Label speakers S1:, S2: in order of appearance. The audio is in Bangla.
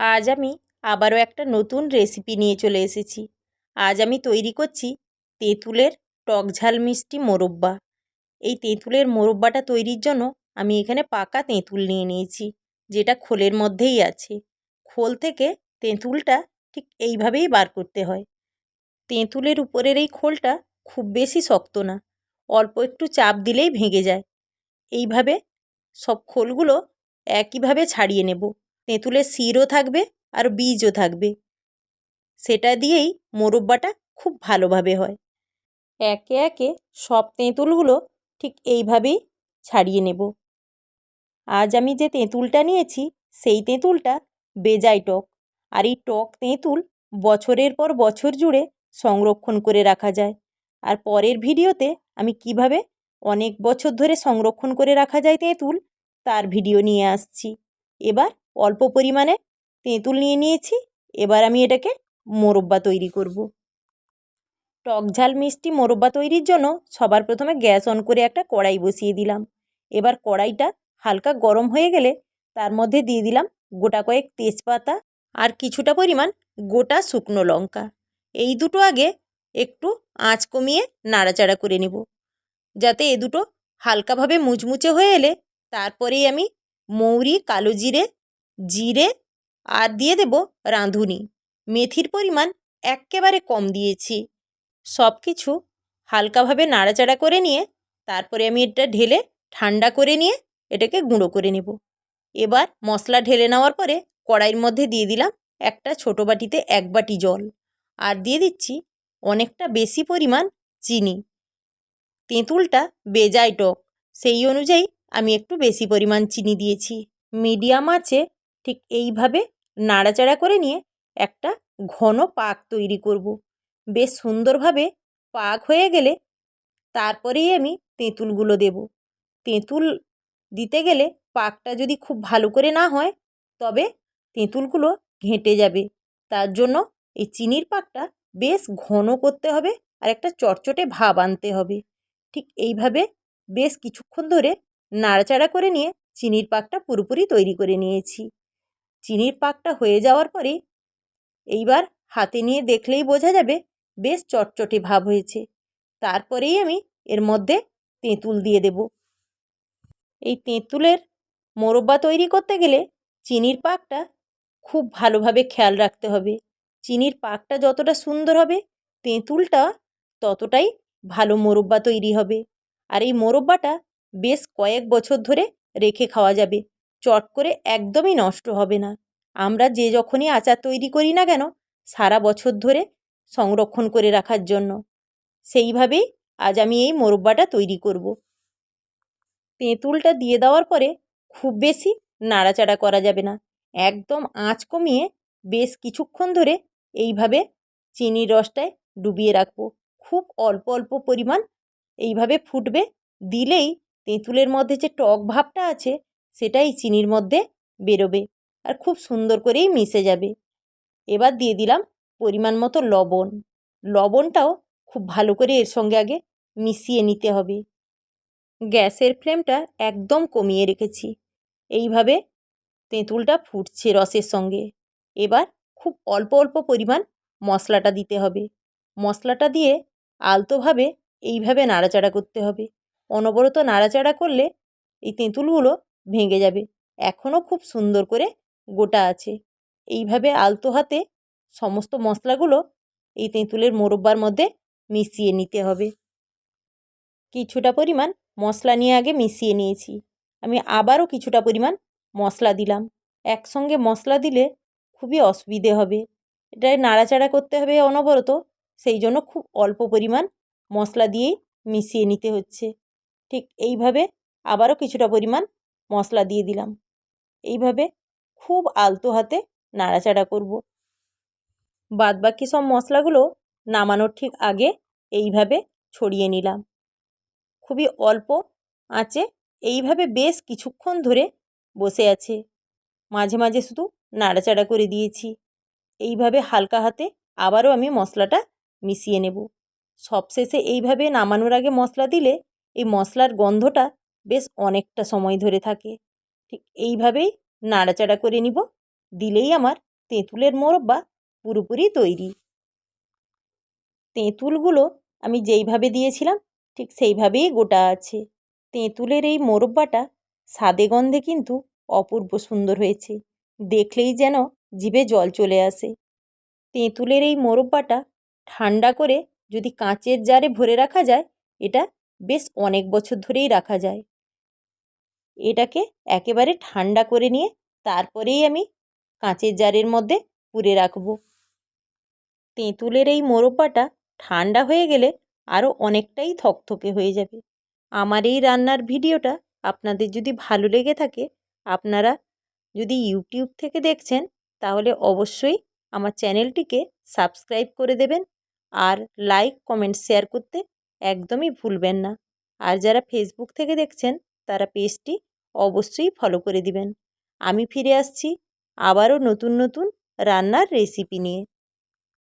S1: আজ আমি আবারও একটা নতুন রেসিপি নিয়ে চলে এসেছি। আজ আমি তৈরি করছি তেঁতুলের টক ঝাল মিষ্টি মোরব্বা। এই তেঁতুলের মোরব্বাটা তৈরির জন্য আমি এখানে পাকা তেঁতুল নিয়ে নিয়েছি, যেটা খোলের মধ্যেই আছে। খোল থেকে তেঁতুলটা ঠিক এইভাবেই বার করতে হয়। তেঁতুলের উপরের এই খোলটা খুব বেশি শক্ত না, অল্প একটু চাপ দিলেই ভেঙে যায়। এইভাবে সব খোলগুলো একইভাবে ছাড়িয়ে নেব। তেঁতুলের শিরও থাকবে আর বীজও থাকবে। সেটা দিয়েই মোরব্বাটা খুব ভালোভাবে হয়। একে একে সব তেঁতুলগুলো ঠিক এইভাবেই ছাড়িয়ে নেব। আজ আমি যে তেঁতুলটা নিয়েছি, সেই তেঁতুলটা বেজায় টক। আর এই টক তেঁতুল বছরের পর বছর জুড়ে সংরক্ষণ করে রাখা যায়। আর পরের ভিডিওতে আমি কীভাবে অনেক বছর ধরে সংরক্ষণ করে রাখা যায় তেঁতুল, তার ভিডিও নিয়ে আসছি। এবার অল্প পরিমাণে তেঁতুল নিয়ে নিয়েছি, এবার আমি এটাকে মোরব্বা তৈরি করব। টক ঝাল মিষ্টি মোরব্বা তৈরির জন্য সবার প্রথমে গ্যাস অন করে একটা কড়াই বসিয়ে দিলাম। এবার কড়াইটা হালকা গরম হয়ে গেলে তার মধ্যে দিয়ে দিলাম গোটা কয়েক তেজপাতা আর কিছুটা পরিমাণ গোটা শুকনো লঙ্কা। এই দুটো আগে একটু আঁচ কমিয়ে নাড়াচাড়া করে নেব। যাতে এ দুটো হালকাভাবে মুচমুচে হয়ে এলে তারপরেই আমি মৌরি, কালো জিরে জিরে আর দিয়ে দেব রাঁধুনি। মেথির পরিমাণ এক্কেবারে কম দিয়েছি। সব কিছু হালকাভাবে নাড়াচাড়া করে নিয়ে, তারপরে আমি এটা ঢেলে ঠান্ডা করে নিয়ে এটাকে গুঁড়ো করে নেব। এবার মশলা ঢেলে নেওয়ার পরে কড়াইয়ের মধ্যে দিয়ে দিলাম একটা ছোটো বাটিতে এক বাটি জল। আর দিয়ে দিচ্ছি অনেকটা বেশি পরিমাণ চিনি। তেঁতুলটা বেজায় টক, সেই অনুযায়ী আমি একটু বেশি পরিমাণ চিনি দিয়েছি। মিডিয়াম আছে ঠিক এইভাবে নাড়াচাড়া করে নিয়ে একটা ঘন পাক তৈরি করব। বেশ সুন্দরভাবে পাক হয়ে গেলে তারপরেই আমি তেঁতুলগুলো দেব। তেঁতুল দিতে গেলে পাকটা যদি খুব ভালো করে না হয়, তবে তেঁতুলগুলো ঘেঁটে যাবে। তার জন্য এই চিনির পাকটা বেশ ঘন করতে হবে আর একটা চটচটে ভাব আনতে হবে। ঠিক এইভাবে বেশ কিছুক্ষণ ধরে নাড়াচাড়া করে নিয়ে চিনির পাকটা পুরোপুরি তৈরি করে নিয়েছি। চিনির পাকটা হয়ে যাওয়ার পরে এইবার হাতে নিয়ে দেখলেই বোঝা যাবে বেশ চটচটে ভাব হয়েছে। তারপরেই আমি এর মধ্যে তেঁতুল দিয়ে দেব। এই তেঁতুলের মোরব্বা তৈরি করতে গেলে চিনির পাকটা খুব ভালোভাবে খেয়াল রাখতে হবে। চিনির পাকটা যতটা সুন্দর হবে, তেঁতুলটা ততটাই ভালো মোরব্বা তৈরি হবে। আর এই মোরব্বাটা বেশ কয়েক বছর ধরে রেখে খাওয়া যাবে। চট করে একদমই নষ্ট হবে না। আমরা যে যখনই আচার তৈরি করি না কেন, সারা বছর ধরে সংরক্ষণ করে রাখার জন্য। সেইভাবেই আজ আমি এই মোরব্বাটা তৈরি করব। তেঁতুলটা দিয়ে দেওয়ার পরে খুব বেশি নাড়াচাড়া করা যাবে না। একদম আঁচ কমিয়ে বেশ কিছুক্ষণ ধরে এইভাবে চিনির রসটায় ডুবিয়ে রাখব। খুব অল্প অল্প পরিমাণ এইভাবে ফুটবে। দিলেই তেঁতুলের মধ্যে যে টক ভাবটা আছে সেটাই চিনির মধ্যে বেরোবে আর খুব সুন্দর করেই মিশে যাবে। এবার দিয়ে দিলাম পরিমাণ মতো লবণ। লবণটাও খুব ভালো করে এর সঙ্গে আগে মিশিয়ে নিতে হবে। গ্যাসের ফ্লেমটা একদম কমিয়ে রেখেছি। এইভাবে তেঁতুলটা ফুটছে রসের সঙ্গে। এবার খুব অল্প অল্প পরিমাণ মশলাটা দিতে হবে। মশলাটা দিয়ে আলতোভাবে এইভাবে নাড়াচাড়া করতে হবে। অনবরত নাড়াচাড়া করলে এই তেঁতুলগুলো ভেঙে যাবে। এখনও খুব সুন্দর করে গোটা আছে। এইভাবে আলতো হাতে সমস্ত মশলাগুলো এই তেঁতুলের মোরব্বার মধ্যে মিশিয়ে নিতে হবে। কিছুটা পরিমাণ মশলা নিয়ে আগে মিশিয়ে নিয়েছি। আমি আবারও কিছুটা পরিমাণ মশলা দিলাম। একসঙ্গে মশলা দিলে খুবই অসুবিধে হবে। এটা নাড়াচাড়া করতে হবে অনবরত। সেই জন্য খুব অল্প পরিমাণ মশলা দিয়েই মিশিয়ে নিতে হচ্ছে। ঠিক এইভাবে আবারও কিছুটা পরিমাণ মশলা দিয়ে দিলাম। এইভাবে খুব আলতো হাতে নাড়াচাড়া করব। বাদবাকি সব মশলাগুলো নামানোর ঠিক আগে এইভাবে ছড়িয়ে নিলাম। খুবই অল্প আঁচে এইভাবে বেশ কিছুক্ষণ ধরে বসে আছে। মাঝে মাঝে শুধু নাড়াচাড়া করে দিয়েছি। এইভাবে হালকা হাতে আবারও আমি মশলাটা মিশিয়ে নেব। সবশেষে এইভাবে নামানোর আগে মশলা দিলে এই মশলার গন্ধটা বেশ অনেকটা সময় ধরে থাকে। ঠিক এইভাবেই নাড়াচাড়া করে নিব। দিলেই আমার তেঁতুলের মোরব্বা পুরোপুরি তৈরি। তেঁতুলগুলো আমি যেইভাবে দিয়েছিলাম, ঠিক সেইভাবেই গোটা আছে। তেঁতুলের এই মোরব্বাটা স্বাদে গন্ধে কিন্তু অপূর্ব সুন্দর হয়েছে। দেখলেই যেন জিভে জল চলে আসে। তেঁতুলের এই মোরব্বাটা ঠান্ডা করে যদি কাঁচের জারে ভরে রাখা যায়, এটা বেশ অনেক বছর ধরেই রাখা যায়। এটাকে একেবারে ঠান্ডা করে নিয়ে তারপরেই আমি কাঁচের জারের মধ্যে পুরে রাখব। তেঁতুলের এই মোরব্বাটা ঠান্ডা হয়ে গেলে আরও অনেকটাই থকথকে হয়ে যাবে। আমার এই রান্নার ভিডিওটা আপনাদের যদি ভালো লেগে থাকে, আপনারা যদি ইউটিউব থেকে দেখছেন, তাহলে অবশ্যই আমার চ্যানেলটিকে সাবস্ক্রাইব করে দেবেন আর লাইক, কমেন্ট, শেয়ার করতে একদমই ভুলবেন না। আর যারা ফেসবুক থেকে দেখছেন, তারা পেজটি অবশ্যই ফলো করে দিবেন। আমি ফিরে আসছি আবারও নতুন নতুন রান্নার রেসিপি নিয়ে।